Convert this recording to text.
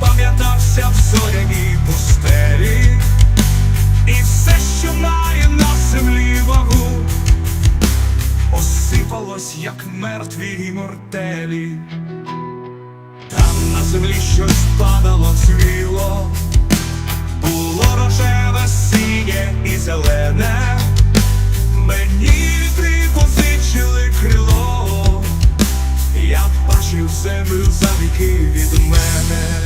Пам'ятався в зоряній пустелі, і все, що має на землі вагу, осипалось, як мертві мортелі. Там на землі щось падало цвіло, було рожеве синє і зелене. Мені припозичили крило, я бачив землю за віки від мене.